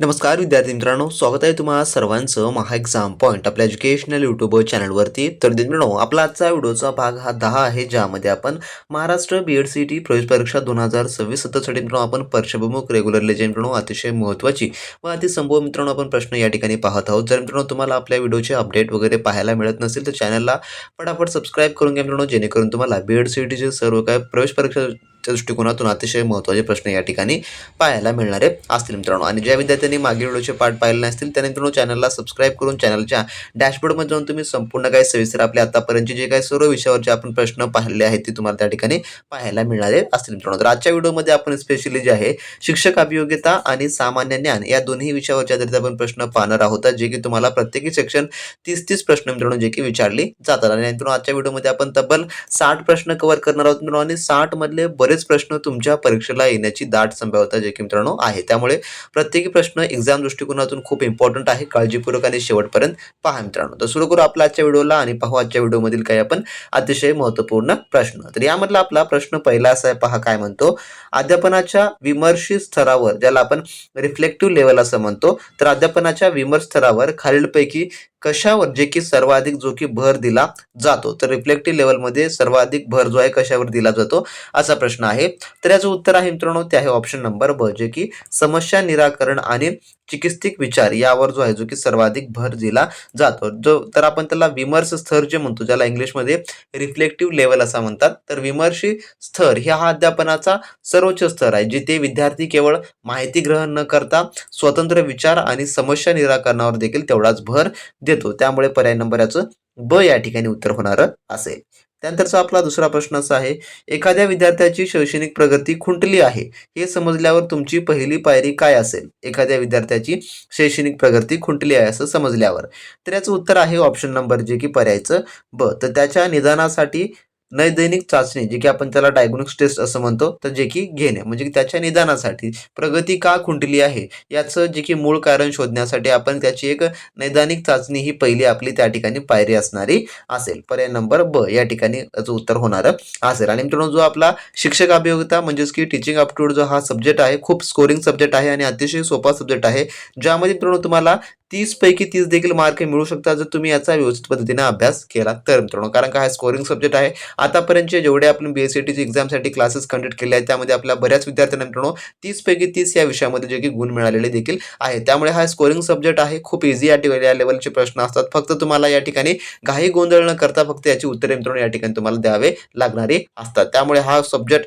नमस्कार विद्यार्थी मित्रांनो. स्वागत आहे तुम्हाला सर्वांचं महा एक्झाम पॉईंट आपल्या एज्युकेशनल यूट्यूब चॅनलवरती तर मित्रांनो आपला आजचा व्हिडिओचा भाग हा दहा आहे ज्यामध्ये आपण Maharashtra B Ed C T प्रवेश परीक्षा दोन हजार सव्वीस सत्तरसाठी मित्रांनो आपण परीक्षाभिमुख रेग्युलर लेजन मित्रांनो अतिशय महत्त्वाची व अतिसंभव मित्रांनो आपण प्रश्न या ठिकाणी पाहत आहोत. जर मित्रांनो तुम्हाला आपल्या व्हिडिओचे अपडेट वगैरे पाहायला मिळत नसेल तर चॅनलला पटापट सबस्क्राईब करून घ्या मित्रांनो जेणेकरून तुम्हाला बी एड सी टीचे सर्व काय प्रवेश परीक्षा त्या दृष्टिकोनातून अतिशय महत्त्वाचे प्रश्न या ठिकाणी पाहायला मिळणारे असतील मित्रांनो. आणि ज्या विद्यार्थ्यांनी मागील व्हिडिओचे पाठ पाहिले नसतील त्या मित्रांनो चॅनलला सबस्क्राईब करून चॅनलच्या डॅशबोर्डमध्ये जाऊन तुम्ही संपूर्ण काही सविस्तर आपल्या आतापर्यंतचे जे काही सर्व विषयावरचे आपण प्रश्न पाहिले आहेत ते तुम्हाला त्या ठिकाणी पाहायला मिळणारे असतील मित्रांनो. तर आजच्या व्हिडिओमध्ये आपण स्पेशली जे आहे शिक्षक अभियोग्यता आणि सामान्य ज्ञान या दोन्ही विषयावरच्या आधारित आपण प्रश्न पाहणार आहोत. जे की तुम्हाला प्रत्येकी सेक्शन तीस तीस प्रश्न मित्रांनो जे की विचारले जातात. आणि मित्रांनो आजच्या व्हिडिओमध्ये आपण तब्बल साठ प्रश्न कव्हर करणार आहोत मित्रांनो. आणि साठ मधले बरेच प्रश्न तुमच्या परीक्षेला येण्याची दाट संभाव्यता जे की मित्रांनो आहे. त्यामुळे प्रत्येकी प्रश्न एक्झाम दृष्टिकोनातून खूप इम्पॉर्टंट आहे काळजीपूर्वक आणि शेवटपर्यंत पहा मित्रांनो. तर सुरू करू आपल्या आजच्या व्हिडिओला आणि पाहू आजच्या व्हिडिओमधील काही आपण अतिशय महत्त्वपूर्ण प्रश्न. तर यामधला आपला प्रश्न पहिला असा आहे पहा काय म्हणतो? अध्यापनाच्या विमर्शी स्तरावर ज्याला आपण रिफ्लेक्टिव्ह लेवल असं म्हणतो तर अध्यापनाच्या विमर्श स्तरावर खालीलपैकी कशावर जे की सर्वाधिक जो की भर दिला जातो. तर रिफ्लेक्टिव्ह लेवलमध्ये सर्वाधिक भर जो आहे कशावर दिला जातो? असा प्रश्न आहे. तर याचं उत्तर आहे मित्रांनो ते आहे ऑप्शन नंबर ब जे की समस्या निराकरण आणि चिकित्सिक विचार यावर जो आहे जो की सर्वाधिक भर दिला जातो. जो तर आपण त्याला विमर्श स्तर जे म्हणतो ज्याला इंग्लिशमध्ये रिफ्लेक्टिव्ह लेवल असा म्हणतात. तर विमर्शी स्तर ह्या हा अध्यापनाचा सर्वोच्च स्तर आहे जिथे विद्यार्थी केवळ माहिती ग्रहण न करता स्वतंत्र विचार आणि समस्या निराकरणावर देखील तेवढाच भर देतो. त्यामुळे पर्याय नंबर याचं ब या ठिकाणी उत्तर होणार असेल. त्यानंतरचा आपला दुसरा प्रश्न असा आहे एखाद्या विद्यार्थ्याची शैक्षणिक प्रगती खुंटली आहे. हे समजल्यावर तुमची पहिली पायरी काय असेल? एखाद्या विद्यार्थ्याची शैक्षणिक प्रगती खुंटली आहे असं समजल्यावर. तर याचं उत्तर आहे ऑप्शन नंबर जे की पर्यायचं ब. तर त्याच्या निदानासाठी नैदैनिक चाचणी जे की आपण त्याला डायग्नोस्टिक टेस्ट असं म्हणतो तर जे की घेणे म्हणजे की त्याच्या निदानासाठी प्रगती का खुंटली आहे याचं जे की मूळ कारण शोधण्यासाठी आपण त्याची एक नैदानिक चाचणी ही पहिली आपली त्या ठिकाणी पायरी असणारी असेल. पर्याय नंबर ब या ठिकाणी याचं उत्तर होणार असेल. आणि मित्रांनो जो आपला शिक्षक अभियोगिता म्हणजेच की टीचिंग अप्टिट्यूड जो हा सब्जेक्ट आहे खूप स्कोरिंग सब्जेक्ट आहे आणि अतिशय सोपा सब्जेक्ट आहे ज्यामध्ये मित्रांनो तुम्हाला तीसपैकी तीस देखील मार्क मिळू शकतात जर तुम्ही याचा व्यवस्थित पद्धतीने अभ्यास केला तर मित्रांनो. कारण का हा स्कोरिंग सब्जेक्ट आहे. आतापर्यंतचे जेवढे आपण बी एस सी टीची एक्झामसाठी क्लासेस कंडक्ट केले आहेत त्यामध्ये आपल्या बऱ्याच विद्यार्थ्यांना मित्रांनो तीसपैकी तीस या विषयामध्ये जे की गुण मिळालेले देखील आहे त्यामुळे हा स्कोरिंग सब्जेक्ट आहे. खूप इझी या या लेवलचे प्रश्न असतात. फक्त तुम्हाला या ठिकाणी काही गोंधळ न करता फक्त याची उत्तरे मित्रांनो या ठिकाणी तुम्हाला द्यावे लागणारे असतात. त्यामुळे हा सब्जेक्ट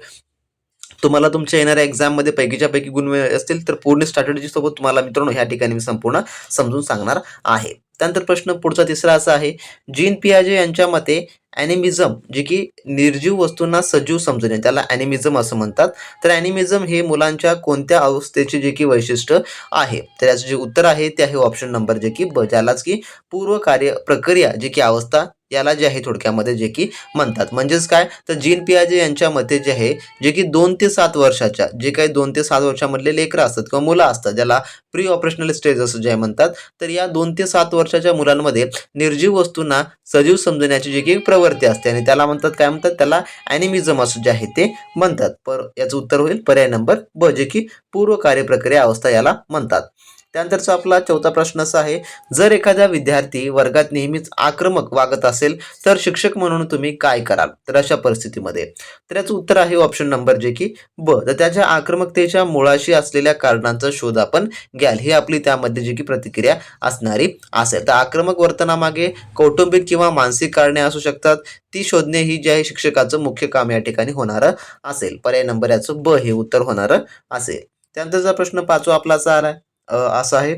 तुम्हाला तुमच्या येणाऱ्या एक्झाममध्ये पैकीच्या पैकी गुण असतील तर पूर्ण स्ट्रॅटेजीसोबत तुम्हाला मित्रांनो ह्या ठिकाणी मी संपूर्ण समजून सांगणार आहे. त्यानंतर प्रश्न पुढचा तिसरा असा आहे जीन पियाजे यांच्या मते ॲनिमिझम जे की निर्जीव वस्तूंना सजीव समजणे त्याला ॲनिमिझम असं म्हणतात. तर ॲनिमिझम हे मुलांच्या कोणत्या अवस्थेचे जे की वैशिष्ट्य आहे? तर याचं जे उत्तर आहे ते आहे ऑप्शन नंबर जे की ब ज्यालाच की पूर्व कार्य प्रक्रिया जे की अवस्था याला जे आहे थोडक्यामध्ये जे की म्हणतात. म्हणजेच काय? तर जीन पियाजे यांच्या मते जे आहे जे की दोन ते सात वर्षाच्या जे काही दोन ते सात वर्षामधले लेकरं असतात किंवा मुलं असतात ज्याला प्री ऑपरेशनल स्टेज असं जे म्हणतात तर या दोन ते सात वर्षाच्या मुलांमध्ये निर्जीव वस्तूंना सजीव समजण्याची जी की प्रवृत्ती असते आणि त्याला म्हणतात काय म्हणतात? त्याला ॲनिमिझम असं जे आहे ते म्हणतात. पर याचं उत्तर होईल. पर्याय नंबर ब जे की पूर्व कार्यप्रक्रिया अवस्था याला म्हणतात. त्यानंतरचा आपला चौथा प्रश्न असा आहे जर एखादा विद्यार्थी वर्गात नेहमीच आक्रमक वागत असेल तर शिक्षक म्हणून तुम्ही काय कराल? तर अशा परिस्थितीमध्ये. तर याचं उत्तर आहे ऑप्शन नंबर जे की ब. तर त्याच्या आक्रमकतेच्या मुळाशी असलेल्या कारणांचा शोध आपण घ्याल. ही आपली त्यामध्ये जी की प्रतिक्रिया असणारी असेल. तर आक्रमक वर्तनामागे कौटुंबिक किंवा मानसिक कारणे असू शकतात. ती शोधणे ही जी आहे शिक्षकाचं मुख्य काम या ठिकाणी होणारं असेल. पर्याय नंबर याचं ब हे उत्तर होणारं असेल. त्यानंतरचा प्रश्न पाचवा आपला असा आला आहे. असं आहे.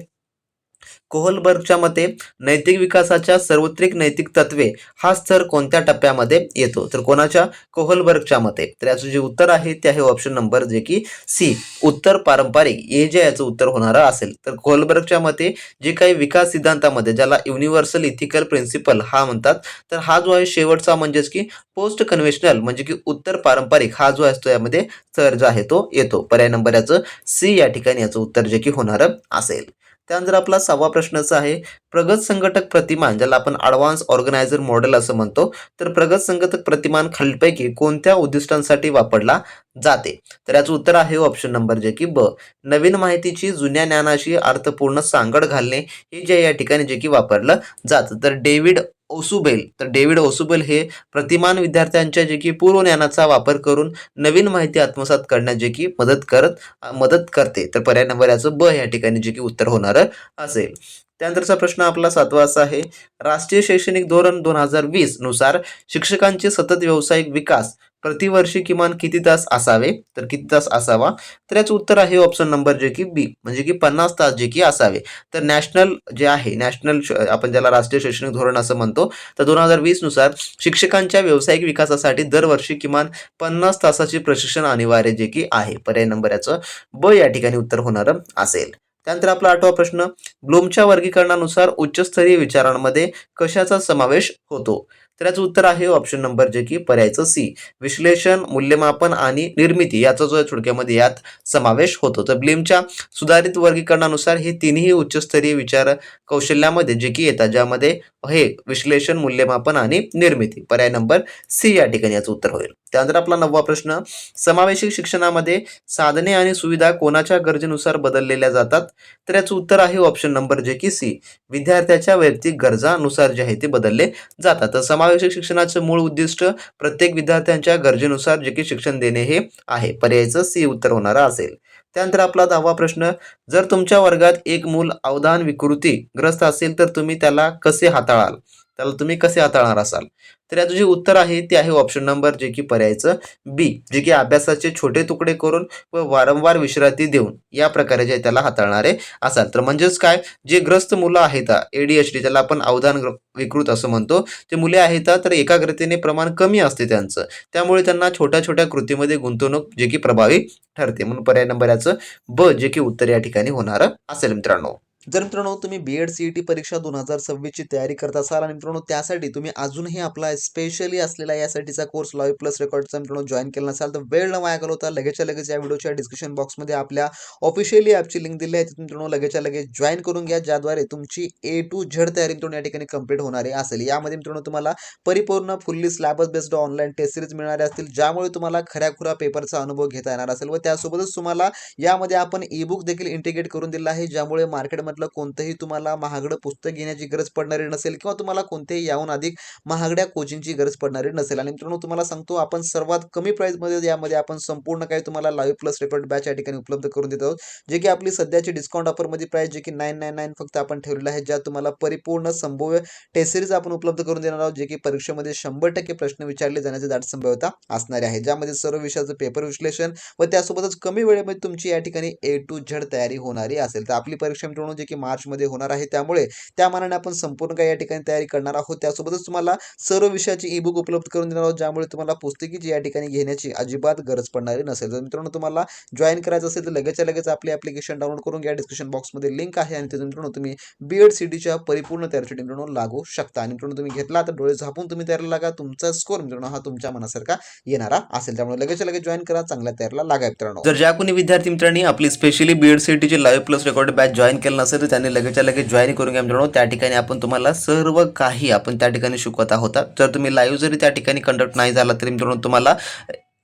कोहलबर्गच्या मते नैतिक विकासाच्या सर्वत्रिक नैतिक तत्वे हा स्तर कोणत्या टप्प्यामध्ये येतो? तर कोणाच्या? कोहलबर्गच्या मते. तर याचं जे उत्तर आहे ते आहे ऑप्शन नंबर जे की सी उत्तर पारंपरिक. हे जे याचं उत्तर होणारं असेल. तर कोहलबर्गच्या मते जे काही विकास सिद्धांतामध्ये ज्याला युनिव्हर्सल इथिकल प्रिन्सिपल हा म्हणतात तर हा जो आहे शेवटचा म्हणजेच की पोस्ट कन्व्हेन्शनल म्हणजे की उत्तर पारंपरिक हा जो असतो यामध्ये स्तर जो आहे तो येतो. पर्याय नंबर याचं सी या ठिकाणी याचं उत्तर जे की होणारं असेल. त्यानंतर आपला सहावा प्रश्नाचा आहे प्रगत संघटक प्रतिमान ज्याला आपण ॲडव्हान्स ऑर्गनायझर मॉडेल असं म्हणतो तर प्रगत संघटक प्रतिमान खालीलपैकी कोणत्या उद्दिष्टांसाठी वापरला जाते? तर याचं उत्तर आहे ऑप्शन नंबर जे की ब. नवीन माहितीची जुन्या ज्ञानाशी अर्थपूर्ण सांगड घालणे हे जे या ठिकाणी जे की वापरलं जातं. तर डेव्हिड ओसुबेल. तर डेव्हिड ओसुबेल हे प्रतिमान विद्यार्थ्यांच्या जे की पूर्व ज्ञानाचा वापर करून नवीन माहिती आत्मसात करण्यात जे की मदत करत मदत करते. तर पर्याय नंबर याचं ब या ठिकाणी जे की उत्तर होणार असेल. त्यानंतरचा प्रश्न आपला सातवा असा आहे. राष्ट्रीय शैक्षणिक धोरण दोन हजार वीसनुसार शिक्षकांचे सतत व्यावसायिक विकास प्रतिवर्षी किमान किती तास असावे? तर किती तास असावा? तर याचं उत्तर आहे ऑप्शन नंबर जे की बी म्हणजे की पन्नास तास जे की असावे. तर नॅशनल जे आहे नॅशनल श- आपण ज्याला राष्ट्रीय शैक्षणिक धोरण असं म्हणतो तर दोन हजार वीसनुसार शिक्षकांच्या व्यावसायिक विकासासाठी दरवर्षी किमान पन्नास तासाचे प्रशिक्षण अनिवार्य जे की आहे. पर्याय नंबर याचं ब या ठिकाणी उत्तर होणारं असेल. त्यानंतर आपला आठवा प्रश्न ब्लूमच्या वर्गीकरणानुसार उच्चस्तरीय विचारांमध्ये कशाचा समावेश होतो? तर याचं उत्तर आहे ऑप्शन नंबर जे की पर्यायचं सी विश्लेषण मूल्यमापन आणि निर्मिती याचा जो आहे थोडक्यामध्ये यात समावेश होतो. तर ब्लीमच्या सुधारित वर्गीकरणानुसार हे तिन्ही उच्चस्तरीय विचार कौशल्यामध्ये जे की येतात ज्यामध्ये हे विश्लेषण मूल्यमापन आणि निर्मिती. पर्याय नंबर सी या ठिकाणी याचं उत्तर होईल. त्यानंतर आपला नववा प्रश्न समावेशिक शिक्षणामध्ये साधने आणि सुविधा कोणाच्या गरजेनुसार बदललेल्या जातात? तर याचं उत्तर आहे ऑप्शन नंबर जे की सी विद्यार्थ्याच्या वैयक्तिक गरजानुसार जे आहे ते बदलले जातात. तर समावेशक शिक्षणाचं मूळ उद्दिष्ट प्रत्येक विद्यार्थ्यांच्या गरजेनुसार जे की शिक्षण देणे हे आहे. पर्यायचं सी उत्तर होणार असेल. त्यानंतर आपला दहावा प्रश्न जर तुमच्या वर्गात एक मूल अवधान विकृती ग्रस्त असेल तर तुम्ही त्याला कसे हाताळाल? त्याला तुम्ही कसे हाताळणार असाल? तर याचं जे उत्तर आहे ते आहे ऑप्शन नंबर जे की पर्यायचं बी जे की अभ्यासाचे छोटे तुकडे करून व वारंवार विश्रांती देऊन या प्रकारे जे त्याला हाताळणारे असाल. तर म्हणजेच काय? जे ग्रस्त मुलं आहेत एडीएचडी त्याला आपण अवधान विकृत असं म्हणतो. ते मुले आहेत तर एकाग्रतेने प्रमाण कमी असते त्यांचं. त्यामुळे त्यांना छोट्या छोट्या कृतीमध्ये गुंतवणूक जे की प्रभावी ठरते. म्हणून पर्याय नंबर याचं ब जे की उत्तर या ठिकाणी होणार असेल मित्रांनो. जर मित्रांनो तुम्ही B Ed C E T परीक्षा दोन हजार सव्वीसची तयारी करत असाल आणि मित्रांनो त्यासाठी तुम्ही अजूनही आपला स्पेशली असलेला यासाठीचा कोर्स लॉय प्लस रेकॉर्डचा मित्रांनो जॉईन केला नसाल तर वेळ न वाया घालवता लगेचच्या लगेच या व्हिडिओच्या डिस्क्रिप्शन बॉक्समध्ये आपल्या ऑफिशियली ॲपची लिंक दिली आहे. तिथून मित्रांनो लगेचच्या लगेच जॉईन करून घ्या. ज्याद्वारे तुमची ए टू झेड तयारी मित्रांनो या ठिकाणी कंप्लीट होणारी असेल. यामध्ये मित्रांनो तुम्हाला परिपूर्ण fully syllabus based online test series मिळणारे असतील. ज्यामुळे तुम्हाला खऱ्याखुरा पेपरचा अनुभव घेता येणार असेल. व त्यासोबतच तुम्हाला यामध्ये आपण ई बुक देखील इंटिग्रेट करून दिला आहे. ज्यामुळे मार्केटमधलं कोणतंही तुम्हाला महागडं पुस्तक घेण्याची गरज पडणारी नसेल किंवा तुम्हाला कोणतेही याहून अधिक महागड्या कोचिंगची गरज पडणारी नसेल. आणि मित्रांनो तुम्हाला सांगतो आपण सर्वात कमी प्राईसमध्ये यामध्ये आपण संपूर्ण काही तुम्हाला लाईव्ह प्लस रेकॉर्ड बॅच या ठिकाणी उपलब्ध करून देत आहोत. जे की आपली सध्याची डिस्काउंट ऑफरमध्ये प्राईस जे की नाईन नाईन नाईन फक्त आपण ठेवलेलं आहे ज्यात तुम्हाला परिपूर्ण संभाव्य टेस्ट सिरीज आपण उपलब्ध करून देणार आहोत जे की परीक्षेमध्ये शंभर टक्के प्रश्न विचारले जाण्याची दाट संभाव्यता असणारी आहे. ज्यामध्ये सर्व विषयाचं पेपर विश्लेषण व त्यासोबतच कमी वेळेमध्ये तुमची या ठिकाणी ए टू झेड तयारी होणारी असेल. तर आपली परीक्षा मित्रांनो जे की मार्चमध्ये होणार आहे. त्यामुळे त्या मानाने आपण संपूर्ण काही या ठिकाणी तयारी करणार आहोत. त्यासोबतच तुम्हाला सर्व विषयाची ई बुक उपलब्ध करून देणार आहोत ज्यामुळे तुम्हाला पुस्तकीची या ठिकाणी घेण्याची अजिबात गरज पडणारी नसेल. तर मित्रांनो तुम्हाला जॉईन करायचं असेल तर लगेचच्या लगेच आपली ॲप्लिकेशन डाउनलोड करून घ्या. डिस्क्रिप्शन बॉक्समध्ये लिंक आहे आणि तिथून मित्रांनो तुम्ही बी एड सी डीच्या परिपूर्ण तयारीसाठी मित्रांनो लागू शकता. आणि मित्रांनो तुम्ही घेतला तर डोळे झापून तुम्ही तयारीला लागा. तुमचा स्कोर मित्रांनो हा तुमच्या मनासारखा येणारा असेल. त्यामुळे लगेचच्या लगेच जॉईन करा. चांगल्या तयारीला लागा मित्रांनो. जर ज्या कोणी विद्यार्थी मित्रांनी आपली specially B Ed C डीची live plus record batch join केलं नसेल तर त्यांनी लगेचच्या लगेच जॉईन करून घ्या मित्रांनो. त्या ठिकाणी आपण तुम्हाला सर्व काही आपण त्या ठिकाणी शिकवत आहोत. जर तुम्ही लाईव्ह जरी त्या ठिकाणी कंडक्ट नाही झाला तरी मित्रांनो तुम्हाला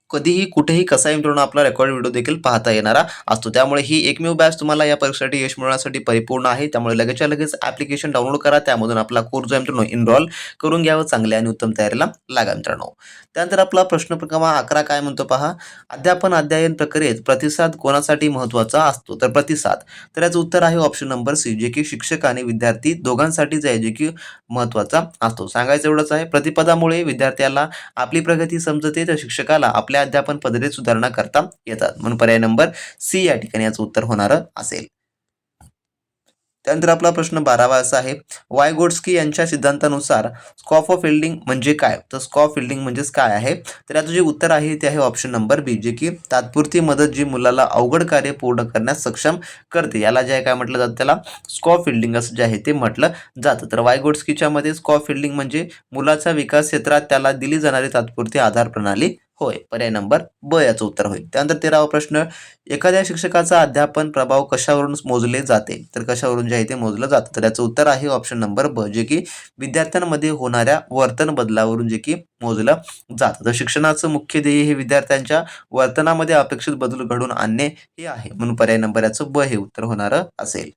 कधीही कुठेही कसाही मित्रांनो आपला रेकॉर्ड व्हिडिओ देखील पाहता येणारा असतो. त्यामुळे ही एकमेव बॅच तुम्हाला या परीक्षेसाठी यश मिळवण्यासाठी परिपूर्ण आहे. त्यामुळे लगेचच्या लगेच ॲप्लिकेशन डाउनलोड करा. त्यामधून आपला कोर्स जो आहे मित्रांनो इनरॉल करून घ्यावं चांगल्या आणि उत्तम तयारीला लागा मित्रांनो. त्यानंतर आपला प्रश्न क्रमांक अकरा काय म्हणतो पहा? अध्यापन अध्ययन प्रक्रियेत प्रतिसाद कोणासाठी महत्त्वाचा असतो? तर प्रतिसाद. तर याचं उत्तर आहे ऑप्शन नंबर सी जे की शिक्षक आणि विद्यार्थी दोघांसाठीच आहे जे की महत्त्वाचा असतो. सांगायचं एवढंच आहे प्रतिपदामुळे विद्यार्थ्याला आपली प्रगती समजते तर शिक्षकाला आपल्या अध्यापन पद्धतीत सुधारणा करता येतात. म्हणून पर्याय नंबर सी या ठिकाणी याचं उत्तर होणारं असेल. त्यानंतर आपला प्रश्न बारावा असा आहे वाय गोड्सकी यांच्या सिद्धांतानुसार स्कॉफ ऑफ फिल्डिंग म्हणजे काय? तर स्कॉफ फिल्डिंग म्हणजेच काय आहे? तर याचं जे उत्तर आहे ते आहे ऑप्शन नंबर बी जे की तात्पुरती मदत जी मुलाला अवघड कार्य पूर्ण करण्यास सक्षम करते. याला जे आहे काय म्हटलं जातं त्याला? स्कॉफ फिल्डिंग असं जे आहे ते म्हटलं जातं. तर वाय गोड्सकीच्या मध्ये स्कॉफ फिल्डिंग म्हणजे मुलाचा विकास क्षेत्रात त्याला दिली जाणारी तात्पुरती आधार प्रणाली होय पर्याय नंबर ब याचं उत्तर होईल. त्यानंतर तेरावा प्रश्न एखाद्या शिक्षकाचा अध्यापन प्रभाव कशावरून मोजले जाते? तर कशावरून जे आहे ते मोजलं जातं? तर याचं उत्तर आहे ऑप्शन नंबर ब जे की विद्यार्थ्यांमध्ये होणाऱ्या वर्तन बदलावरून जे की मोजलं जातं. तर शिक्षणाचं मुख्य ध्येय हे विद्यार्थ्यांच्या वर्तनामध्ये अपेक्षित बदल घडून आणणे हे आहे. म्हणून पर्याय नंबर याचं ब हे उत्तर होणारं असेल.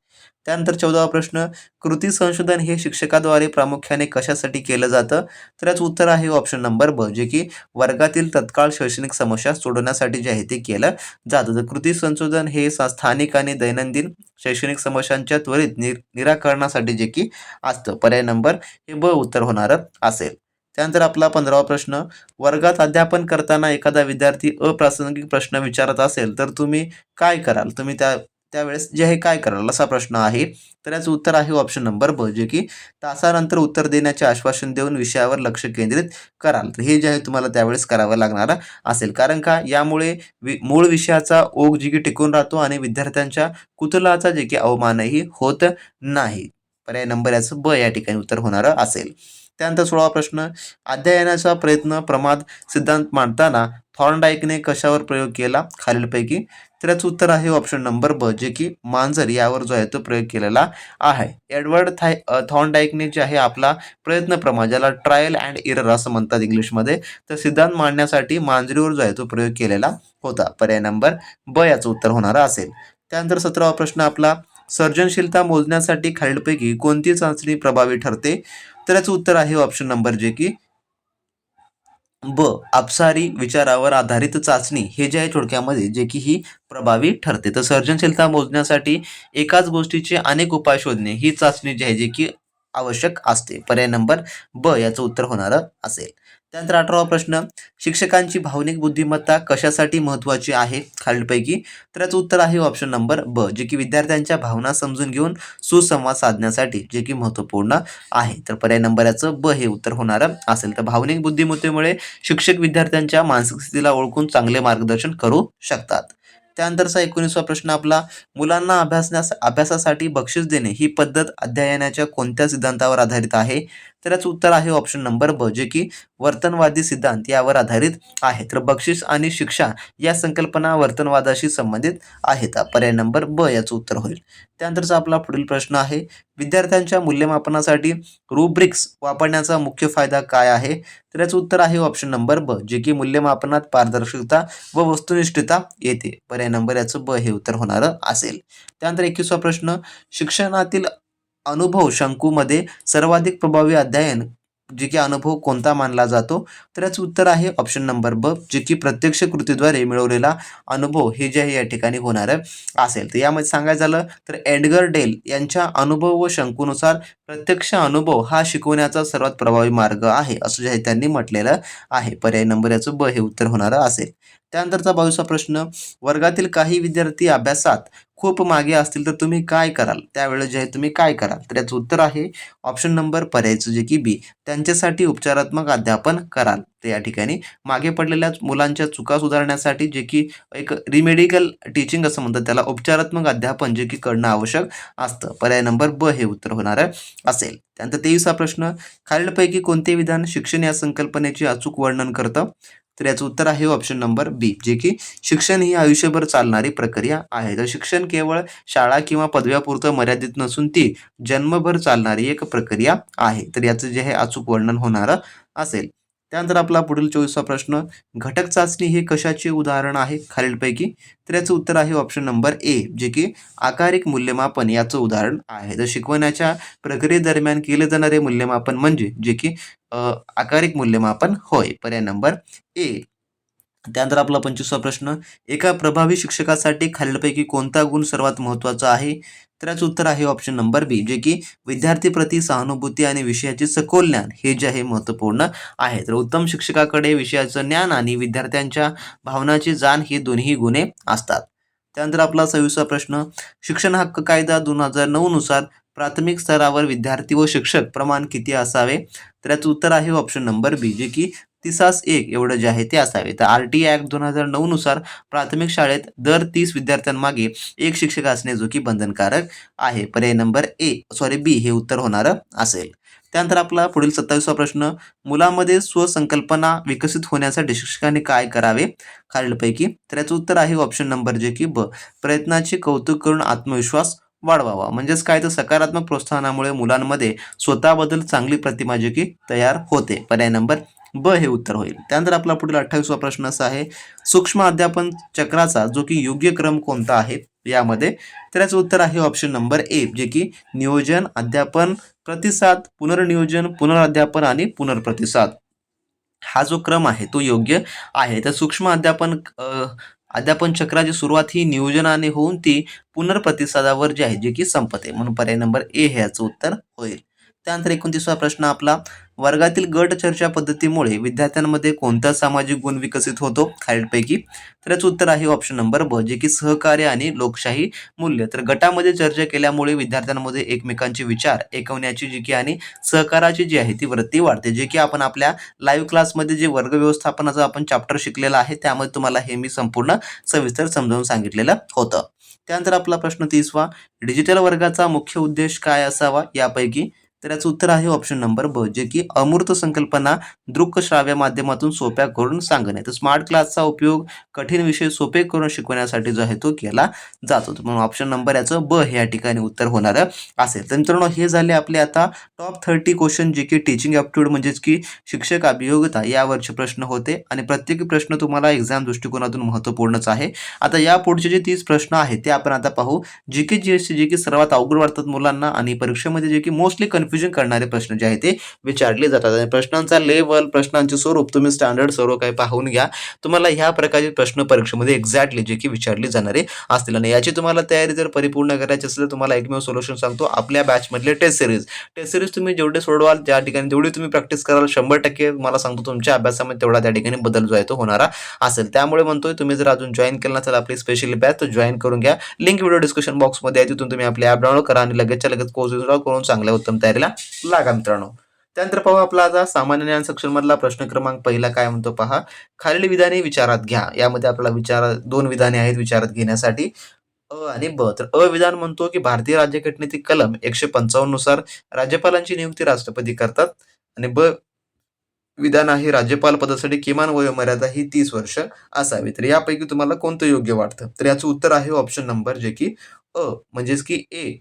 त्यानंतर चौदावा प्रश्न कृती संशोधन हे शिक्षकाद्वारे प्रामुख्याने कशासाठी केलं जातं? तर याचं उत्तर आहे ऑप्शन नंबर ब जे की वर्गातील तत्काळ शैक्षणिक समस्या सोडवण्यासाठी जे आहे ते केलं जातं. तर कृती संशोधन हे सा- स्थानिक आणि दैनंदिन शैक्षणिक समस्यांच्या त्वरित निर निराकरणासाठी जे की असतं. पर्याय नंबर हे ब उत्तर होणारं असेल. त्यानंतर आपला पंधरावा प्रश्न वर्गात अध्यापन करताना एखादा विद्यार्थी अप्रासंगिक प्रश्न विचारत असेल तर तुम्ही काय कराल? तुम्ही त्या त्यावेळेस जे आहे काय कराल असा प्रश्न आहे. तर याचं उत्तर आहे ऑप्शन नंबर ब जे की तासानंतर उत्तर देण्याचे आश्वासन देऊन विषयावर लक्ष केंद्रित कराल. तर हे जे आहे तुम्हाला त्यावेळेस करावं लागणार असेल. कारण का? यामुळे वि मूळ विषयाचा ओघ जे की टिकून राहतो आणि विद्यार्थ्यांच्या कुतलाचा जे की अवमानही होत नाही. पर्याय नंबर याचं ब या ठिकाणी उत्तर होणारं असेल. त्यानंतर सोळावा प्रश्न अध्ययनाचा प्रयत्न प्रमाद सिद्धांत मांडताना थॉर्नडाईकने कशावर प्रयोग केला? खालीलपैकी तर याचं उत्तर आहे ऑप्शन नंबर ब जे की मांजर यावर जो आहे तो प्रयोग केलेला आहे. एडवर्ड थाय थॉन थॉर्नडाईकने जे आहे आपला प्रयत्न प्रमाण ज्याला ट्रायल अँड इरर असं म्हणतात इंग्लिशमध्ये तर सिद्धांत मांडण्यासाठी मांजरीवर जो आहे तो प्रयोग केलेला होता. पर्याय नंबर ब याचं उत्तर होणार असेल. त्यानंतर सतरावा प्रश्न आपला सर्जनशीलता मोजण्यासाठी खालीलपैकी कोणती चाचणी प्रभावी ठरते? तर याचं उत्तर आहे ऑप्शन नंबर जे की ब अपसारी विचारावर आधारित चाचणी हे जे आहे थोडक्यामध्ये जे की ही प्रभावी ठरते. तर सर्जनशीलता मोजण्यासाठी एकाच गोष्टीचे अनेक उपाय शोधणे ही चाचणी जी आहे जी की आवश्यक असते. पर्याय नंबर ब याचं उत्तर होणारं असेल. त्यानंतर अठरावा प्रश्न शिक्षकांची भावनिक बुद्धिमत्ता कशासाठी महत्त्वाची आहे? खालीलपैकी. तर याचं उत्तर आहे ऑप्शन नंबर ब जे की विद्यार्थ्यांच्या भावना समजून घेऊन सुसंवाद साधण्यासाठी जे की महत्त्वपूर्ण आहे. तर पर्याय नंबर याचं ब हे उत्तर होणारं असेल. तर भावनिक बुद्धिमत्तेमुळे शिक्षक विद्यार्थ्यांच्या मानसिक स्थितीला ओळखून चांगले मार्गदर्शन करू शकतात. त्यानंतरचा एकोणीसवा प्रश्न आपला मुलांना अभ्यासण्यास अभ्यासासाठी बक्षीस देणे ही पद्धत अध्ययनाच्या कोणत्या सिद्धांतावर आधारित आहे? तर याचं उत्तर आहे ऑप्शन नंबर ब जे की वर्तनवादी सिद्धांत यावर आधारित आहे. तर बक्षीस आणि शिक्षा या संकल्पना वर्तनवादाशी संबंधित आहेत. पर्याय नंबर ब याचं उत्तर होईल. त्यानंतरचा आपला पुढील प्रश्न आहे. विद्यार्थ्यांच्या मूल्यमापनासाठी रुब्रिक्स वापरण्याचा मुख्य फायदा काय आहे? तर याचं उत्तर आहे ऑप्शन नंबर ब जे की मूल्यमापनात पारदर्शकता व वस्तुनिष्ठता येते. पर्याय नंबर याचं ब हे उत्तर होणारं असेल. त्यानंतर एकवीसवा प्रश्न शिक्षणातील अनुभव शंकूमध्ये सर्वाधिक प्रभावी अध्ययन जे की अनुभव कोणता मानला जातो? तर याचं उत्तर आहे ऑप्शन नंबर ब जे की प्रत्यक्ष कृतीद्वारे मिळवलेला अनुभव हे जे आहे या ठिकाणी होणार असेल. तर यामध्ये सांगायचं झालं तर एडगर डेल यांच्या अनुभव व शंकूनुसार प्रत्यक्ष अनुभव हा शिकवण्याचा सर्वात प्रभावी मार्ग आहे असं जे आहे त्यांनी म्हटलेलं आहे. पर्याय नंबर याचं ब हे उत्तर होणारं असेल. त्यानंतरचा बावीसवा प्रश्न वर्गातील काही विद्यार्थी अभ्यासात खूप मागे असतील तर तुम्ही काय कराल? त्यावेळेस जे आहे तुम्ही काय कराल? तर याचं उत्तर आहे ऑप्शन नंबर पर्यायचं जे की बी त्यांच्यासाठी उपचारात्मक अध्यापन कराल. तर या ठिकाणी मागे पडलेल्या मुलांच्या चुका सुधारण्यासाठी जे की एक रिमेडिकल टीचिंग असं म्हणतात त्याला उपचारात्मक अध्यापन जे की करणं आवश्यक असतं. पर्याय नंबर ब हे उत्तर होणार असेल. त्यानंतर तेवीसा प्रश्न खालीलपैकी कोणते विधान शिक्षण या संकल्पनेचे अचूक वर्णन करतं? तर याचं उत्तर आहे ऑप्शन नंबर बी जे की शिक्षण ही आयुष्यभर चालणारी प्रक्रिया आहे. तर शिक्षण केवळ शाळा किंवा पदव्यापुरतं मर्यादित नसून ती जन्मभर चालणारी एक प्रक्रिया आहे. तर याचं जे आहे अचूक वर्णन होणारं असेल. त्यानंतर आपला पुढील चोवीसवा प्रश्न घटक चाचणी हे कशाचे उदाहरण आहे? खालीलपैकी. तर याचं उत्तर आहे ऑप्शन नंबर ए जे की आकारिक मूल्यमापन याचं उदाहरण आहे. तर शिकवण्याच्या प्रक्रियेदरम्यान केले जाणारे मूल्यमापन म्हणजे जे की आकारिक मूल्यमापन होय. पर्याय नंबर ए त्यानंतर आपला पंचवीसवा प्रश्न एका प्रभावी शिक्षकासाठी खालीलपैकी कोणता गुण सर्वात महत्त्वाचा आहे? तर याचं उत्तर आहे ऑप्शन नंबर बी जे की विद्यार्थीप्रती सहानुभूती आणि विषयाचे सखोल ज्ञान हे जे आहे महत्त्वपूर्ण आहे. तर उत्तम शिक्षकाकडे विषयाचं ज्ञान आणि विद्यार्थ्यांच्या भावनाची जाण ही दोन्ही गुणे असतात. त्यानंतर आपला सव्वीसवा प्रश्न शिक्षण हक्क कायदा दोन हजार नऊ नुसार प्राथमिक स्तरावर विद्यार्थी व शिक्षक प्रमाण किती असावे? तर याचं उत्तर आहे ऑप्शन नंबर बी जे की तिसास एक एवढं जे आहे ते असावे. तर आर टी ॲक्ट दोन हजार नऊनुसार प्राथमिक शाळेत दर तीस विद्यार्थ्यांमागे एक शिक्षक असणे जो की बंधनकारक आहे. पर्याय नंबर ए सॉरी बी हे उत्तर होणारं असेल. त्यानंतर आपला पुढील सत्तावीसवा प्रश्न मुलामध्ये स्वसंकल्पना विकसित होण्यासाठी शिक्षकांनी काय करावे? खालीलपैकी. तर याचं उत्तर आहे ऑप्शन नंबर जे की ब प्रयत्नाचे कौतुक करून आत्मविश्वास वाढवावा. म्हणजेच काय? तर सकारात्मक प्रोत्साहनामुळे मुलांमध्ये स्वतःबद्दल चांगली प्रतिमा जी की तयार होते. पर्याय नंबर ब हे उत्तर होईल. त्यानंतर आपला पुढील अठ्ठावीसवा प्रश्न असा आहे सूक्ष्म अध्यापन चक्राचा जो की योग्य क्रम कोणता आहे यामध्ये? तर याचं उत्तर आहे ऑप्शन नंबर ए जे की नियोजन अध्यापन प्रतिसाद पुनर्नियोजन पुनराध्यापन आणि पुनर्प्रतिसाद. हा जो क्रम आहे तो योग्य आहे. तर सूक्ष्म अध्यापन अध्यापन चक्राची सुरुवात ही नियोजनाने होऊन ती पुनर्प्रतिसादावर जी आहे जे की संपते म्हणून पर्याय नंबर ए हे याचं उत्तर होईल. त्यानंतर एकोणतीसवा प्रश्न आपला वर्गातील गट चर्चा पद्धतीमुळे विद्यार्थ्यांमध्ये कोणता सामाजिक गुण विकसित होतो? खालीलपैकी. तर याचं उत्तर आहे ऑप्शन नंबर ब जे की सहकार्य आणि लोकशाही मूल्य. तर गटामध्ये चर्चा केल्यामुळे विद्यार्थ्यांमध्ये एकमेकांचे विचार ऐकवण्याची जी की आणि सहकाराची जी आहे ती वृत्ती वाढते. जे की आपण आपल्या लाईव्ह क्लासमध्ये जे वर्ग व्यवस्थापनाचं आपण चॅप्टर शिकलेलं आहे त्यामध्ये तुम्हाला हे मी संपूर्ण सविस्तर समजावून सांगितलेलं होतं. त्यानंतर आपला प्रश्न तीसवा डिजिटल वर्गाचा मुख्य उद्देश काय असावा? यापैकी तर याचं उत्तर आहे ऑप्शन नंबर ब जे की अमूर्त संकल्पना दृक श्राव्य माध्यमातून सोप्या करून सांगणे. तर स्मार्ट क्लासचा उपयोग कठीण विषय सोपे करून शिकवण्यासाठी जो आहे तो केला जातो. म्हणून ऑप्शन नंबर याचं ब हे या ठिकाणी उत्तर होणार असेल. तर मित्रांनो हे झाले आपले आता टॉप थर्टी क्वेश्चन जे की टीचिंग ॲप्टिट्यूड म्हणजेच की शिक्षक अभियोग्यता यावरचे प्रश्न होते. आणि प्रत्येक प्रश्न तुम्हाला एक्झाम दृष्टिकोनातून महत्त्वपूर्णच आहे. आता या पुढचे जे तीस प्रश्न आहेत ते आपण आता पाहू. जी के जी एस जे की सर्वात अवघड वाटतात मुलांना आणि परीक्षेमध्ये जे की मोस्टली कन्फ्युजन करणारे प्रश्न जे आहे ते विचारले जातात. आणि प्रश्नांचा लेवल प्रश्नांचे स्वरूप तुम्ही स्टँडर्ड सर्व काही पाहून घ्या. तुम्हाला ह्या प्रकारचे प्रश्न परीक्षेमध्ये एक्झॅक्टली जे की विचारले जाणारे असतील. आणि याची तुम्हाला तयारी जर परिपूर्ण करायची असेल तर तुम्हाला एकमेव सोल्युशन सांगतो. आपल्या बॅचमधले टेस्ट सिरीज टेस्ट सिरीज तुम्ही जेवढे सोडवाल ज्या ठिकाणी जेवढी तुम्ही प्रॅक्टिस कराल शंभर टक्के मला सांगतो तुमच्या अभ्यासामध्ये तेवढा त्या ठिकाणी बदल जो आहे तो होणारा असेल. त्यामुळे म्हणतोय तुम्ही जर अजून जॉईन केलं नसेल आपली स्पेशली बॅच तर जॉईन करून घ्या. लिंक व्हिडिओ डिस्क्रिप्शन बॉक्समध्ये आहे. तिथून तुम्ही आपली ॲप डाउनलोड करा आणि लगेचच्या लगेच कोर्स इन्स्टॉल करून चांगल्या उत्तम आपल्याला लागा मित्रांनो. त्यानंतर पाहू आपला आता सामान्य ज्ञान सेक्शन मधला प्रश्न क्रमांक पहिला काय म्हणतो पहा. खालील विधाने विचारात घ्या. यामध्ये आपल्याला विचार दोन विधाने आहेत विचारात घेण्यासाठी. अ आणि ब. तर अ विधान म्हणतो की भारतीय राज्यघटनेतील कलम एकशे पंचावन्ननुसार राज्यपालांची नियुक्ती राष्ट्रपती करतात. आणि ब विधान आहे राज्यपाल पदासाठी किमान वयोमर्यादा ही तीस वर्ष असावी तर यापैकी तुम्हाला कोणतं योग्य वाटतं? तर याचं उत्तर आहे ऑप्शन नंबर जे की अ. म्हणजेच की ए.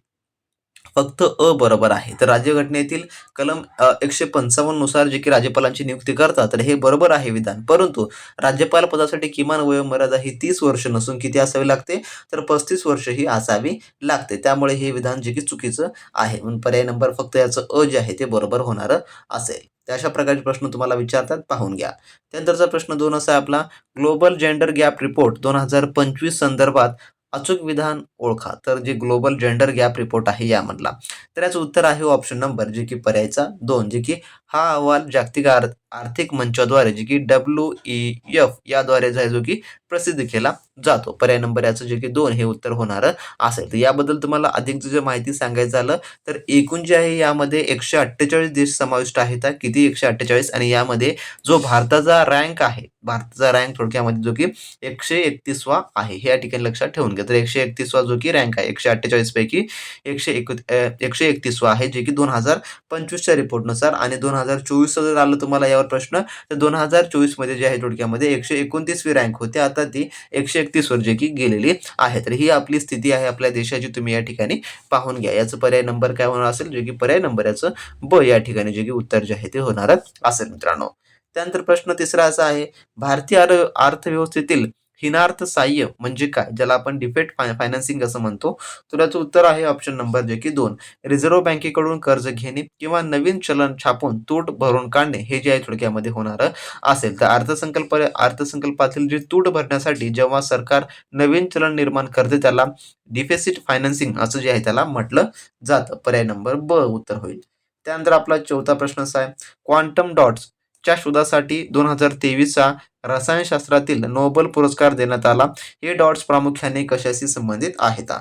फक्त अ बरोबर आहे. तर राज्यघटनेतील कलम एकशे पंचावन्ननुसार जे की राज्यपालांची नियुक्ती करतात तर हे बरोबर आहे विधान. परंतु राज्यपाल पदासाठी किमान वयोमर्यादा ही तीस वर्ष नसून किती असावी लागते? तर पस्तीस वर्ष ही असावी लागते. त्यामुळे हे विधान जे की चुकीचं आहे. म्हणून पर्याय नंबर फक्त याचं अ जे आहे ते बरोबर होणार असेल. तर अशा प्रकारचे प्रश्न तुम्हाला विचारतात पाहून घ्या. त्यानंतरचा प्रश्न दोन असा आहे आपला. ग्लोबल जेंडर गॅप रिपोर्ट दोन हजार पंचवीस संदर्भात अचूक विधान ओळखा. तर जे ग्लोबल जेंडर गॅप रिपोर्ट आहे यामधला. तर याचं उत्तर आहे ऑप्शन नंबर जे की पर्यायचा दोन जे की हा अहवाल जागतिक आर आर्थिक मंचाद्वारे जे की डब्ल्यू ई एफ याद्वारे जो आहे जो की प्रसिद्ध केला जातो. पर्याय नंबर याचं जे की दोन हे उत्तर होणार असेल. तर याबद्दल तुम्हाला अधिक जर माहिती सांगायचं झालं तर एकूण जे आहे यामध्ये एकशे अठ्ठेचाळीस देश समाविष्ट आहेत. किती एकशे अठ्ठेचाळीस? आणि यामध्ये जो भारताचा रँक आहे भारताचा रँक थोडक्यामध्ये जो की एकशे एकतीसवा आहे हे या ठिकाणी लक्षात ठेवून घ्या. तर एकशे एकतीसवा जो की रँक आहे एकशे अठ्ठेचाळीस पैकी एकशे एक एकशे एकतीसवा आहे जे की दोन हजार पंचवीसच्या रिपोर्टनुसार आणि दोन हजार चोवीसचं जर आलं तुम्हाला यावर प्रश्न तर दोन हजार चोवीसमध्ये जे आहे थोडक्यामध्ये एकशे एकोणतीसवी रँक होते. आता ती एकशे एकतीसवर जे की गेलेली आहे. तर ही आपली स्थिती आहे आपल्या देशाची. तुम्ही या ठिकाणी पाहून घ्या. याचं पर्याय नंबर काय होणार असेल? जे की पर्याय नंबर याचं ब या ठिकाणी जे की उत्तर जे आहे ते होणार असेल मित्रांनो. त्यानंतर प्रश्न तिसरा असा आहे भारतीय अर्थव्यवस्थेतील हिनार्थ साह्य म्हणजे काय? ज्याला आपण डिफेक्ट फायनान्सिंग असं म्हणतो. तर याचं उत्तर आहे ऑप्शन नंबर जे की दोन. रिझर्व्ह बँकेकडून कर्ज घेणे किंवा नवीन चलन छापून तूट भरून काढणे हे जे आहे थोडक्यामध्ये होणार असेल. तर अर्थसंकल्प अर्थसंकल्पातील जी तूट भरण्यासाठी जेव्हा सरकार नवीन चलन निर्माण करते त्याला डिफेसिट फायनान्सिंग असं जे आहे त्याला म्हटलं जातं. पर्याय नंबर ब उत्तर होईल. त्यानंतर आपला चौथा प्रश्न असा आहे. क्वांटम डॉट्स च्या शोधासाठी दोन हजार तेवीसचा रसायनशास्त्रातील नोबेल पुरस्कार देण्यात आला. हे डॉट्स प्रामुख्याने कशाशी संबंधित आहेत?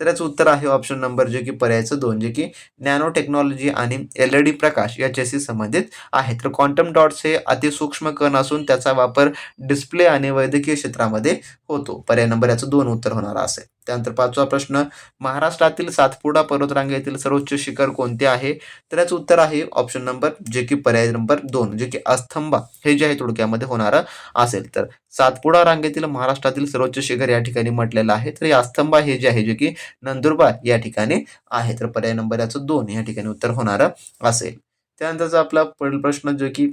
तर याचं उत्तर आहे ऑप्शन नंबर जे की पर्यायचं दोन जे की नॅनो टेक्नॉलॉजी आणि एल ई डी प्रकाश याच्याशी संबंधित आहे तर क्वांटम डॉट्स हे अतिसूक्ष्म कण असून त्याचा वापर डिस्प्ले आणि वैद्यकीय क्षेत्रामध्ये होतो. पर्याय नंबर याचं दोन उत्तर होणार असेल. त्यानंतर पाचवा प्रश्न महाराष्ट्रातील सातपुडा पर्वतरांगेतील सर्वोच्च शिखर कोणते आहे? तर याचं उत्तर आहे ऑप्शन नंबर जे की पर्याय नंबर दोन जे की अस्तंबा हे जे आहे थोडक्यामध्ये होणारं असेल. तर सातपुडा रांगेतील महाराष्ट्रातील सर्वोच्च शिखर या ठिकाणी म्हटलेलं आहे. तर या अस्तंबा हे जे आहे जे की नंदुरबार या ठिकाणी आहे. तर पर्याय नंबर याचं दोन या ठिकाणी उत्तर होणारं असेल. त्यानंतरचा आपला पुढील प्रश्न जो की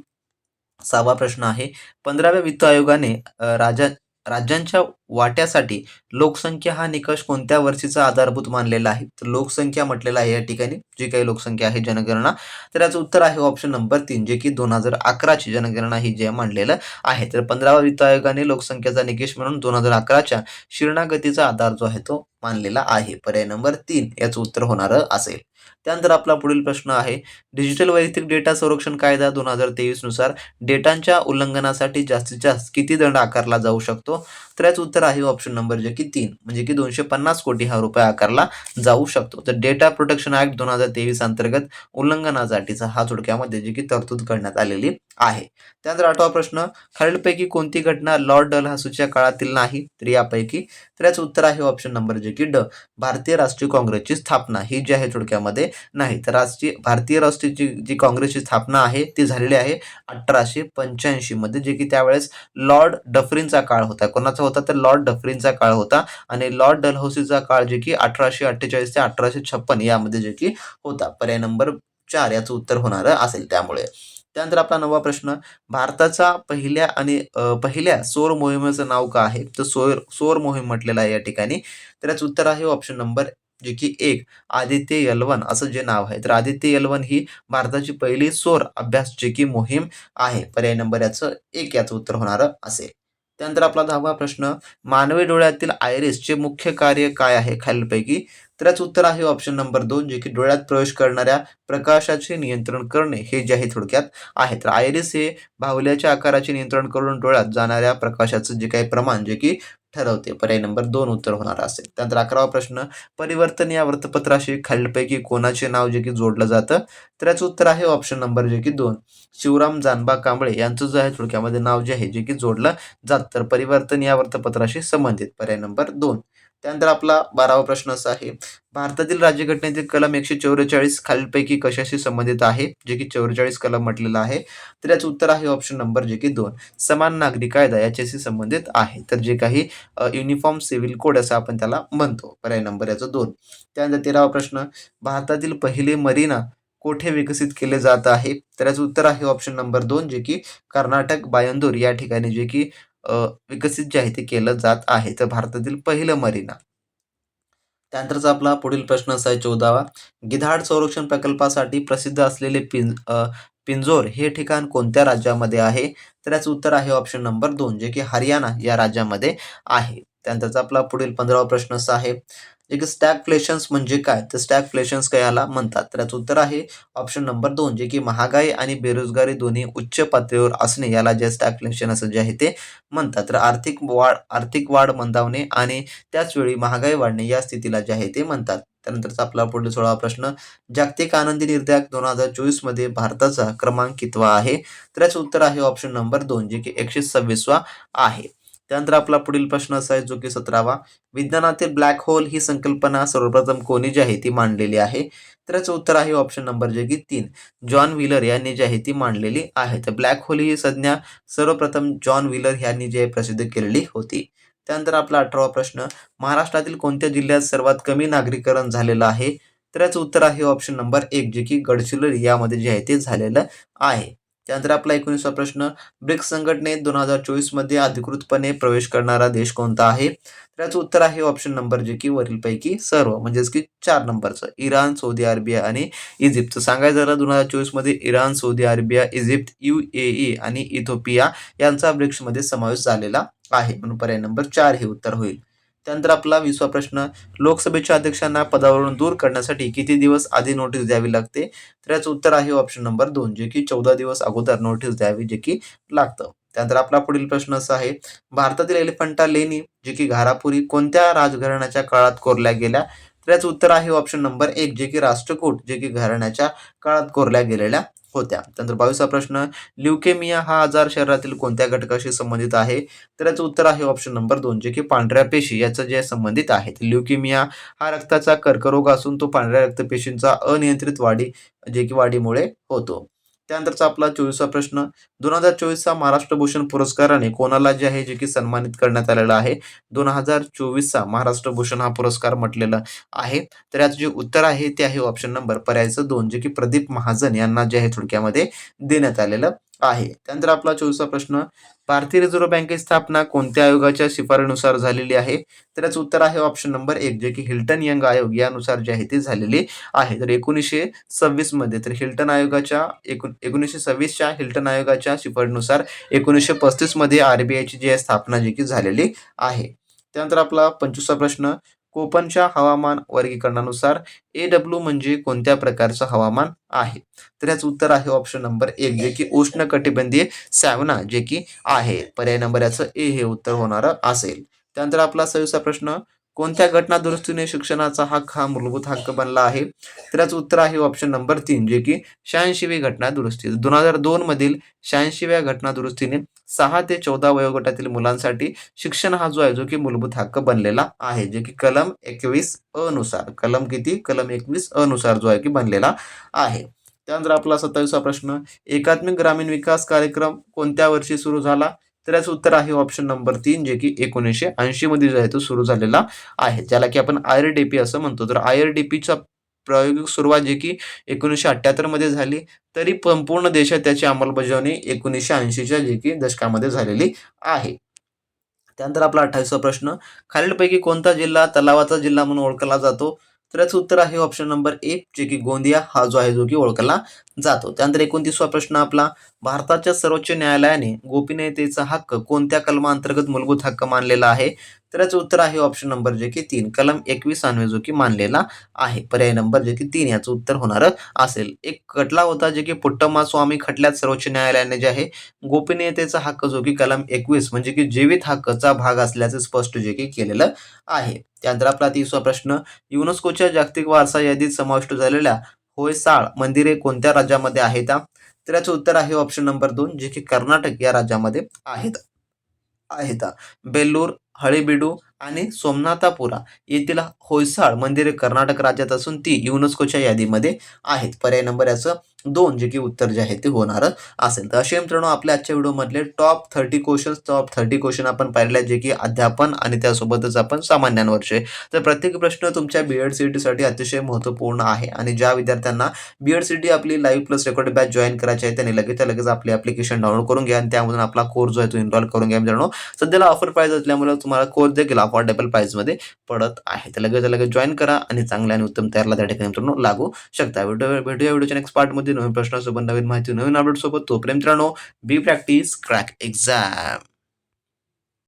सहावा प्रश्न आहे पंधराव्या वित्त आयोगाने राजा राज्यांच्या वाट्यासाठी लोकसंख्या हा निकष कोणत्या वर्षीचा आधारभूत मानलेला आहे? तर लोकसंख्या म्हटलेला आहे या ठिकाणी. जी काही लोकसंख्या आहे जनगणना तर याचं उत्तर आहे ऑप्शन नंबर तीन जे की दोन हजार अकराची जनगणना ही जे मांडलेलं आहे. तर पंधरावा वित्त आयोगाने लोकसंख्येचा निकष म्हणून दोन हजार अकराच्या शिरणागतीचा आधार जो आहे तो मानलेला आहे. पर्याय नंबर तीन याचं उत्तर होणारं असेल. त्यानंतर आपला पुढील प्रश्न आहे डिजिटल वैयक्तिक डेटा संरक्षण कायदा दोन हजार तेवीसनुसार डेटांच्या उल्लंघनासाठी जास्तीत जास्त किती दंड आकारला जाऊ शकतो? तर याचं उत्तर आहे ऑप्शन नंबर जे की तीन म्हणजे की दोनशे पन्नास कोटी हा रुपये आकारला जाऊ शकतो. तर डेटा प्रोटेक्शन ऍक्ट दोन हजार तेवीस अंतर्गत उल्लंघनासाठीचा हा थोडक्यामध्ये जे की तरतूद करण्यात आलेली आहे. त्यानंतर आठवा प्रश्न खालीलपैकी कोणती घटना लॉर्ड डल हसूच्या काळातील नाही? तर यापैकी तर याचं उत्तर आहे ऑप्शन नंबर जे की ड. भारतीय राष्ट्रीय काँग्रेसची स्थापना. ही जी आहे थोडक्यामध्ये नाही. तर राष्ट्रीय भारतीय राष्ट्रीयची जी काँग्रेसची स्थापना आहे ती झालेली आहे अठराशे पंच्याऐंशी मध्ये जे की त्यावेळेस लॉर्ड डफरीनचा काळ होता. कोणाचा होता? तर लॉर्ड डफरींचा काळ होता. आणि लॉर्ड डलहौसीचा काळ जे की अठराशे अठ्ठेचाळीस ते अठराशे छप्पन यामध्ये जे की होता. पर्याय नंबर चार याचं उत्तर होणारं असेल त्यामुळे. त्यानंतर आपला नवा प्रश्न भारताचा पहिल्या आणि पहिल्या सौर मोहिमेचं नाव काय आहे? तर सौर सौर मोहीम म्हटलेलं आहे या ठिकाणी. तर याचं उत्तर आहे ऑप्शन नंबर जे की एक आदित्य यलवन असं जे नाव आहे. तर आदित्य यलवन ही भारताची पहिली सौर अभ्यास जे की मोहीम आहे. पर्याय नंबर याचं एक याचं उत्तर होणारं असेल. त्यानंतर आपला दहावा प्रश्न मानवी डोळ्यातील आयरिसचे मुख्य कार्य काय आहे? खालीलपैकी तर याचं उत्तर आहे ऑप्शन नंबर दोन जे की डोळ्यात प्रवेश करणाऱ्या प्रकाशाचे नियंत्रण करणे हे जे आहे थोडक्यात आहे. तर आयरिस हे बाहुल्याच्या आकाराचे नियंत्रण करून डोळ्यात जाणाऱ्या प्रकाशाचं जे काही प्रमाण जे की ठरवते. पर्याय नंबर दोन उत्तर होणार असेल. त्यानंतर अकरावा प्रश्न परिवर्तन या वृत्तपत्राशी खालीलपैकी कोणाचे नाव जे की जोडलं जातं? तर याचं उत्तर आहे ऑप्शन नंबर जे की दोन. शिवराम जानबा कांबळे यांचं जे आहे थोडक्यामध्ये नाव जे आहे जे की जोडलं जात. तर परिवर्तन या वृत्तपत्राशी संबंधित. पर्याय नंबर दोन. त्यानंतर आपला बारावा प्रश्न असा आहे भारतातील राज्यघटनेतील कलम एकशे चौवेचाळीस खालीलपैकी कशाशी संबंधित आहे? जे की चौवेचाळीस कलम म्हटलेलं आहे. तर याचं उत्तर आहे ऑप्शन नंबर जे की दोन. समान नागरी कायदा याच्याशी संबंधित आहे. तर जे काही युनिफॉर्म सिव्हिल कोड असं आपण त्याला म्हणतो. पर्याय नंबर याचं दोन. त्यानंतर तेरावा प्रश्न भारतातील पहिले मरीना कोठे विकसित केले जात आहे? तर याचं उत्तर आहे ऑप्शन नंबर दोन जे की कर्नाटक बायंदूर या ठिकाणी. जे की विकसित जे आहे ते केलं जात आहे. तर भारतातील पहिलं मरीना. त्यानंतरचा आपला पुढील प्रश्न असा आहे चौदावा. गिधाड संरक्षण प्रकल्पासाठी प्रसिद्ध असलेले पिं पिंजोर हे ठिकाण कोणत्या राज्यामध्ये आहे? तर याचं उत्तर आहे ऑप्शन नंबर दोन जे की हरियाणा या राज्यामध्ये आहे. त्यानंतरचा आपला पुढील पंधरावा प्रश्न असा आहे. जे स्टॅग फ्लेशन्स म्हणजे काय? तर स्टॅगफ्लेशन्स काय याला म्हणतात. तर याचं उत्तर आहे ऑप्शन नंबर दोन जे की महागाई आणि बेरोजगारी दोन्ही उच्च पातळीवर असणे याला जे स्टॅगफ्लेशन असं जे आहे ते म्हणतात. तर आर्थिक वाढ आर्थिक वाढ मंदावणे आणि त्याचवेळी महागाई वाढणे या स्थितीला जे आहे ते म्हणतात. त्यानंतरचा आपला पुढील सोळा प्रश्न जागतिक आनंदी निर्धारक दोन हजार चोवीसमध्ये भारताचा क्रमांक कितवा आहे. तर याचं उत्तर आहे ऑप्शन नंबर दोन जे की एकशे सव्वीसवा आहे. त्यानंतर आपला पुढील प्रश्न असा आहे जो की सतरावा. विज्ञानातील ब्लॅक होल ही संकल्पना सर्वप्रथम कोणी जी आहे ती मांडलेली आहे? तर याचं उत्तर आहे ऑप्शन नंबर जे की तीन. जॉन व्हीलर यांनी जी आहे ती मांडलेली आहे. तर ब्लॅक होल ही संज्ञा सर्वप्रथम जॉन व्हीलर यांनी जे प्रसिद्ध केलेली होती. त्यानंतर आपला अठरावा प्रश्न महाराष्ट्रातील कोणत्या जिल्ह्यात सर्वात कमी नागरीकरण झालेलं आहे? तर याचं उत्तर आहे ऑप्शन नंबर एक जे की गडचिरोली. यामध्ये जे आहे ते झालेलं आहे. त्यानंतर आपला एकोणीसवा प्रश्न ब्रिक्स संघटनेत दोन हजार चोवीसमध्ये अधिकृतपणे प्रवेश करणारा देश कोणता आहे? तर याचं उत्तर आहे ऑप्शन नंबर जे की वरीलपैकी सर्व म्हणजेच की चार नंबरचं. इराण सौदी अरेबिया आणि इजिप्त. सांगायचं झालं दोन हजार चोवीसमध्ये Iran Saudi Arabia Egypt U A E आणि इथोपिया यांचा ब्रिक्समध्ये समावेश झालेला आहे. म्हणून पर्याय नंबर चार हे उत्तर होईल. त्यानंतर आपला विसवा प्रश्न. लोकसभेच्या अध्यक्षांना पदावरून दूर करण्यासाठी किती दिवस आधी नोटीस द्यावी लागते? तर याचं उत्तर आहे ऑप्शन नंबर दोन जे की चौदा दिवस अगोदर नोटीस द्यावी जे की लागतं. त्यानंतर आपला पुढील प्रश्न असा आहे भारतातील एलिफंटा लेणी जे की घारापुरी कोणत्या राजघराण्याच्या काळात कोरल्या गेल्या? तर याचं उत्तर आहे ऑप्शन नंबर एक जे की राष्ट्रकूट जे की घराण्याच्या काळात कोरल्या गेलेल्या होत्या. त्यानंतर बावीसचा प्रश्न ल्युकेमिया हा आजार शरीरातील कोणत्या घटकाशी संबंधित आहे? तर याचं उत्तर आहे ऑप्शन नंबर दोन जे की पांढऱ्या पेशी याचं जे संबंधित आहे. ल्युकेमिया हा रक्ताचा कर्करोग असून तो पांढऱ्या रक्तपेशींचा अनियंत्रित वाढी जे की वाढीमुळे होतो. त्यानंतरचा आपला चोवीसवा प्रश्न दोन हजार चोवीसचा महाराष्ट्र भूषण पुरस्काराने कोणाला जे आहे जे की सन्मानित करण्यात आलेला आहे? दोन हजार चोवीसचा महाराष्ट्र भूषण हा पुरस्कार म्हटलेला आहे. तर याचं जे उत्तर आहे ते आहे ऑप्शन नंबर पर्यायचं दोन जे की प्रदीप महाजन यांना जे आहे थोडक्यामध्ये देण्यात आलेलं आहे. त्यानंतर आपला चोवीसवा प्रश्न भारतीय रिझर्व्ह बँकेची स्थापना कोणत्या आयोगाच्या शिफारनुसार झालेली आहे? तर याचं उत्तर आहे ऑप्शन नंबर एक जे की हिल्टन यंग आयोग यानुसार जे आहे ते झालेली आहे. तर एकोणीसशे सव्वीसमध्ये तर हिल्टन आयोगाच्या एकोणीसशे सव्वीसच्या हिल्टन आयोगाच्या शिफारीनुसार एकोणीसशे पस्तीसमध्ये आरबीआयची जी आहे स्थापना जी की झालेली आहे. त्यानंतर आपला पंचवीसचा प्रश्न कोपनच्या हवामान वर्गीकरणानुसार ए डब्ल्यू म्हणजे कोणत्या प्रकारचं हवामान आहे? तर याचं उत्तर आहे ऑप्शन नंबर एक जे की उष्ण कटिबंधीय सॅवना जे की आहे. पर्याय नंबर याचं ए हे उत्तर होणारं असेल. त्यानंतर आपला सविस्ता प्रश्न कोणत्या घटना दुरुस्तीने शिक्षणाचा हक्क हा मूलभूत हक्क बनला आहे? तर याचं उत्तर आहे ऑप्शन नंबर तीन जे की शहाऐंशीवी घटना दुरुस्ती. दोन हजार दोन मधील शहाऐंशीव्या घटना दुरुस्तीने सहा ते चौदा वयोगटातील मुलांसाठी शिक्षण हा जो आहे जो की मूलभूत हक्क बनलेला आहे जे की कलम एकवीस अनुसार कलम किती? कलम एकवीस अनुसार जो आहे की बनलेला आहे. त्यानंतर आपला सत्तावीसवा प्रश्न एकात्मिक ग्रामीण विकास कार्यक्रम कोणत्या वर्षी सुरू झाला? तर याचं उत्तर आहे ऑप्शन नंबर तीन जे की एकोणीसशे ऐंशी मध्ये जो आहे तो सुरू झालेला आहे. ज्याला की आपण आय आर डी पी असं म्हणतो. तर आय आर डी पीचा प्रायोगिक सुरुवात जे की एकोणीसशे अठ्ठ्याहत्तरमध्ये झाली. तरी संपूर्ण देशात त्याची अंमलबजावणी एकोणीसशे ऐंशीच्या जे की दशकामध्ये झालेली आहे. त्यानंतर आपला अठ्ठावीसवा प्रश्न खालीलपैकी कोणता जिल्हा तलावाचा जिल्हा म्हणून ओळखला जातो? तर याचं उत्तर आहे ऑप्शन नंबर एक जे की गोंदिया. हा जो आहे जो की ओळखला जातो. त्यानंतर एकोणतीसवा प्रश्न आपला भारताच्या सर्वोच्च न्यायालयाने गोपनीयतेचा हक्क कोणत्या कलमांतर्गत मूलभूत हक्क मानलेला आहे? तर याचं उत्तर आहे ऑप्शन नंबर जे की तीन. कलम एकवीस अन्वय जो की मानलेला आहे. पर्याय नंबर जे की तीन याचं उत्तर होणार असेल. एक खटला होता जे की पुट्टम्मा स्वामी खटल्यात सर्वोच्च न्यायालयाने जे आहे गोपनीयतेचा हक्क जो की कलम एकवीस म्हणजे की जीवित हक्काचा भाग असल्याचं स्पष्ट जे की केलेलं आहे. त्यानंतर आपला तिसरा प्रश्न युनेस्कोच्या जागतिक वारसा यादीत समाविष्ट झालेल्या होयसाळ मंदिरे कोणत्या राज्यामध्ये आहेत तर याचं उत्तर आहे ऑप्शन नंबर दोन जे की कर्नाटक या राज्यामध्ये आहेत. आहेत. बेल्लूर हळेबिडू आणि सोमनाथापुरा येथील होयसाळ मंदिरे कर्नाटक राज्यात असून ती युनेस्कोच्या यादीमध्ये आहेत. पर्याय नंबर याचं दोन जे की उत्तर जे आहे ते होणार असेल. तर असे मित्रांनो आपल्या आजच्या व्हिडिओमधले top thirty questions top thirty question आपण पाहिले जे की अध्यापन आणि त्यासोबतच आपण सामान्यांवरचे. तर प्रत्येक प्रश्न तुमच्या बी एड सी टीसाठी अतिशय महत्त्वपूर्ण आहे आणि ज्या विद्यार्थ्यांना बी एड सी टी आपली live plus record batch join करायची आहे त्यांनी लगेच लगेच आपली ॲप्लिकेशन डाउनलोड करून घ्या आणि त्यामधून आपला कोर्स जो आहे तो इन्रॉल करून घ्या मित्रांनो. सध्याला ऑफर प्राईज असल्यामुळे तुम्हाला कोर्स देखील अफोर्डेबल प्राईजमध्ये पडत आहे. तर लगेच लगेच जॉईन करा आणि चांगल्या आणि उत्तम तयारला त्या ठिकाणी मित्रांनो लागू शकता. व्हिडिओ भेटूया व्हिडिओच्या नेक्स्ट पार्टमध्ये नवीन प्रश्नासोबत नवीन माहिती नवीन अपडेट सोबत तोपर्यंत मित्रांनो बी प्रॅक्टिस क्रॅक एक्झाम